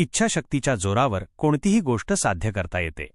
इच्छाशक्तीच्या जोरावर कोणतीही गोष्ट साध्य करता येते.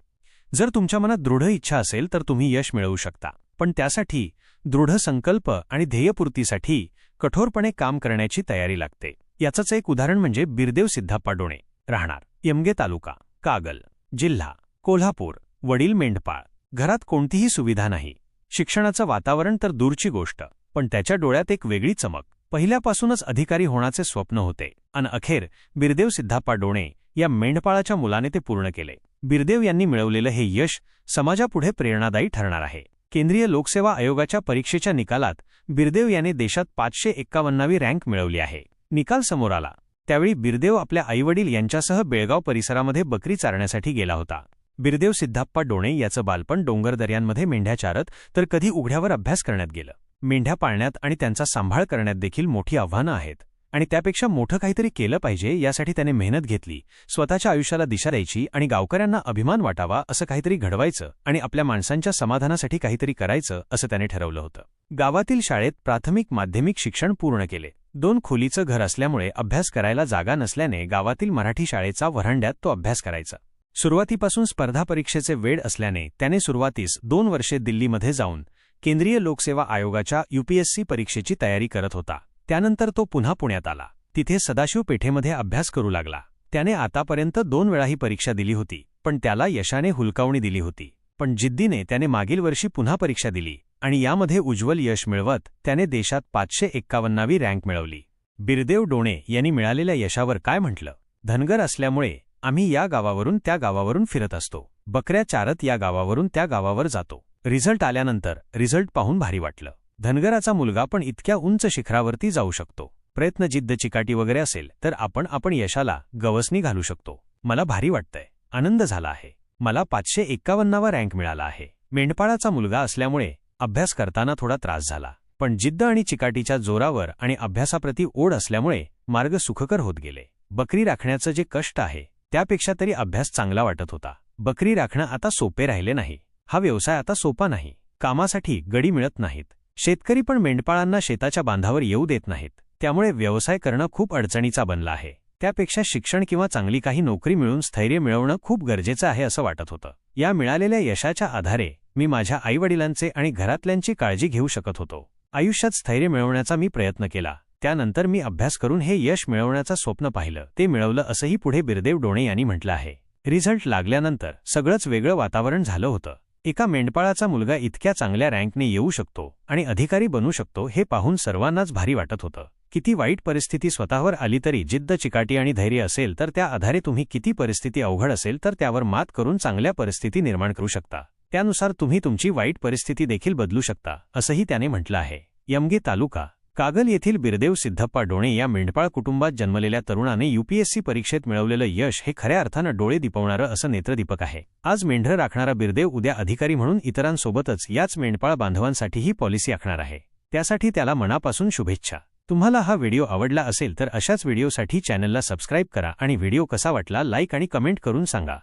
जर तुमच्या मनात दृढ इच्छा असेल तर तुम्ही यश मिळवू शकता. पण त्यासाठी दृढ संकल्प आणि ध्येयपूर्तीसाठी कठोरपणे काम करण्याची तयारी लागते. याचंच एक उदाहरण म्हणजे बिरदेव सिद्धा डोणे राहणार. यमगे तालुका कागल जिल्हा कोल्हापूर वडील मेंढपाळ. घरात कोणतीही सुविधा नाही. शिक्षणाचं वातावरण तर दूरची गोष्ट पण त्याच्या डोळ्यात एक वेगळी चमक. पहिल्यापासूनच अधिकारी होण्याचे स्वप्न होते. अन अखेर बिरदेव सिद्धाप्पा डोणे या मेंढपाळाच्या मुलाने ते पूर्ण केले. बिरदेव यांनी मिळवलेलं हे यश समाजापुढे प्रेरणादायी ठरणार आहे. केंद्रीय लोकसेवा आयोगाच्या परीक्षेच्या निकालात बिरदेव याने देशात पाचशे एक्कावन्नावी रँक मिळवली आहे. निकाल समोर आला. त्यावेळी बिरदेव आपल्या आईवडील यांच्यासह बेळगाव परिसरामध्ये बकरी चारण्यासाठी गेला होता. बिरदेव सिद्धाप्पा डोणे याचं बालपण डोंगरदऱ्यांमध्ये मेंढ्या चारत तर कधी उघड्यावर अभ्यास करण्यात गेलं. मेंढ्या पाळण्यात आणि त्यांचा सांभाळ करण्यात देखील मोठी आव्हानं आहेत. आणि त्यापेक्षा मोठं काहीतरी केलं पाहिजे यासाठी त्याने मेहनत घेतली स्वतःच्या आयुष्याला दिशा द्यायची आणि गावकऱ्यांना अभिमान वाटावा असं काहीतरी घडवायचं आणि आपल्या माणसांच्या समाधानासाठी काहीतरी करायचं असं त्याने ठरवलं होतं. गावातील शाळेत प्राथमिक माध्यमिक शिक्षण पूर्ण केले. दोन खोलीचं घर असल्यामुळे अभ्यास करायला जागा नसल्याने गावातील मराठी शाळेचा वरांड्यात तो अभ्यास करायचा. सुरुवातीपासून स्पर्धा परीक्षेचे वेळ असल्याने त्याने सुरुवातीस दोन वर्षे दिल्लीमध्ये जाऊन केंद्रीय लोकसेवा आयोगाच्या यूपीएससी परीक्षेची तयारी करत होता. त्यानंतर तो पुन्हा पुण्यात आला. तिथे सदाशिव पेठेमध्ये अभ्यास करू लागला. त्याने आतापर्यंत दोन वेळा ही परीक्षा दिली होती पण त्याला यशाने हुलकावणी दिली होती. पण जिद्दीने त्याने मागील वर्षी पुन्हा परीक्षा दिली आणि यामध्ये उज्ज्वल यश मिळवत त्याने देशात पाचशे एक्कावन्नावी रँक मिळवली. बिरदेव डोणे यांनी मिळालेल्या यशावर काय म्हटलं? धनगर असल्यामुळे आम्ही या गावावरून त्या गावावरून फिरत असतो. बकऱ्या चारत या गावावरून त्या गावावर जातो. रिझल्ट आल्यानंतर रिझल्ट पाहून भारी वाटलं. धनगराचा मुलगा पण इतक्या उंच शिखरावरती जाऊ शकतो. प्रयत्न जिद्द चिकाटी वगैरे असेल तर आपण आपण यशाला गवसणी घालू शकतो. मला भारी वाटतंय. आनंद झाला आहे. मला पाचशे एक्कावन्नावा रँक मिळाला आहे. मेंढपाळाचा मुलगा असल्यामुळे अभ्यास करताना थोडा त्रास झाला. पण जिद्द आणि चिकाटीच्या जोरावर आणि अभ्यासाप्रती ओढ असल्यामुळे मार्ग सुखकर होत गेले. बकरी राखण्याचं जे कष्ट आहे त्यापेक्षा तरी अभ्यास चांगला वाटत होता. बकरी राखणं आता सोपे राहिले नाही. हा व्यवसाय आता सोपा नाही. कामासाठी गडी मिळत नाहीत. शेतकरी पण मेंढपाळांना शेताच्या बांधावर येऊ देत नाहीत. त्यामुळे व्यवसाय करणं खूप अडचणीचा बनला आहे. त्यापेक्षा शिक्षण किंवा चांगली काही नोकरी मिळून स्थैर्य मिळवणं खूप गरजेचं आहे असं वाटत होतं. या मिळालेल्या यशाच्या आधारे मी माझ्या आईवडिलांचे आणि घरातल्यांची काळजी घेऊ शकत होतो. आयुष्यात स्थैर्य मिळवण्याचा मी प्रयत्न केला. त्यानंतर मी अभ्यास करून हे यश मिळवण्याचं स्वप्न पाहिलं. ते मिळवलं असंही पुढे बिरदेव डोणे यांनी म्हटलं आहे. रिझल्ट लागल्यानंतर सगळंच वेगळं वातावरण झालं होतं. एका मेंढपाळाचा मुलगा इतक्या चांगल्या रँकने येऊ शकतो आणि अधिकारी बनू शकतो हे पाहून सर्वांनाच भारी वाटत होतं. किती वाईट परिस्थिती स्वतःवर आली तरी जिद्द चिकाटी आणि धैर्य असेल तर त्या आधारे तुम्ही किती परिस्थिती अवघड असेल तर त्यावर मात करून चांगल्या परिस्थिती निर्माण करू शकता. त्यानुसार तुम्ही तुमची वाईट परिस्थिती देखील बदलू शकता असंही त्याने म्हटलं आहे. यमगे तालुका कागल येथील बिरदेव सिद्धप्पा डोणे या मेंढपाळ कुटुंबात जन्मलेल्या तरुणाने युपीएससी परीक्षेत मिळवलेलं यश हे खऱ्या अर्थानं डोळे दिपवणारं असं नेत्रदीपक आहे. आज मेंढर राखणारा बिरदेव उद्या अधिकारी म्हणून इतरांसोबतच याच मेंढपाळ बांधवांसाठी ही पॉलिसी आखणार आहे. त्यासाठी त्याला मनापासून शुभेच्छा. तुम्हाला हा व्हिडिओ आवडला असेल तर अशाच व्हिडिओसाठी चॅनलला सबस्क्राईब करा आणि व्हिडिओ कसा वाटला लाईक आणि कमेंट करून सांगा.